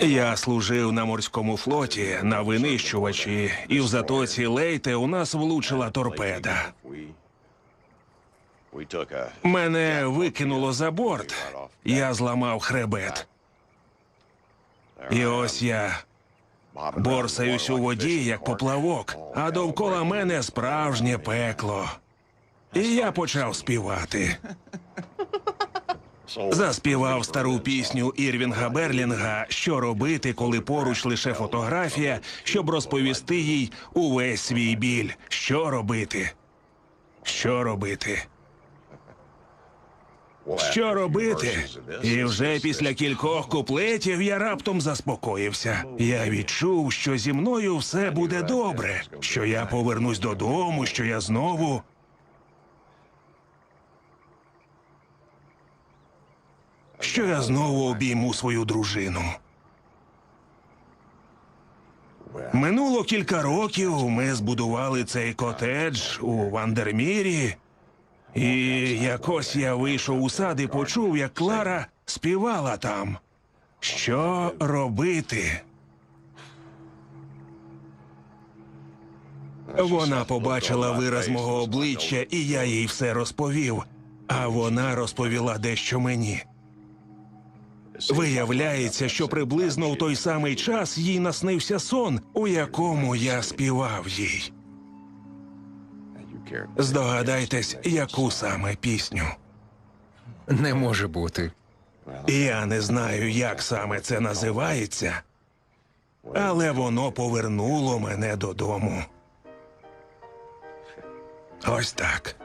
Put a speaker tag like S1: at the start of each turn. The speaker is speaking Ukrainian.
S1: Я служив на морському флоті на винищувачі, і в затоці Лейте у нас влучила торпеда. Мене викинуло за борт. Я зламав хребет. І ось я борсаюсь у воді, як поплавок, а довкола мене справжнє пекло. І я почав співати. Заспівав стару пісню Ірвінга Берлінга, що робити, коли поруч лише фотографія, щоб розповісти їй увесь свій біль. Що робити? Що робити? Що робити? І вже після кількох куплетів я раптом заспокоївся. Я відчув, що зі мною все буде добре, що я повернусь додому, що я знову. Що я знову обійму свою дружину. Минуло кілька років. Ми збудували цей котедж у Вандермірі. І якось я вийшов у сад і почув, як Клара співала там. Що робити? Вона побачила вираз мого обличчя, і я їй все розповів. А вона розповіла дещо мені. Виявляється, що приблизно в той самий час їй наснився сон, у якому я співав їй. Здогадайтесь, яку саме пісню.
S2: Не може бути.
S1: Я не знаю, як саме це називається, але воно повернуло мене додому. Ось так.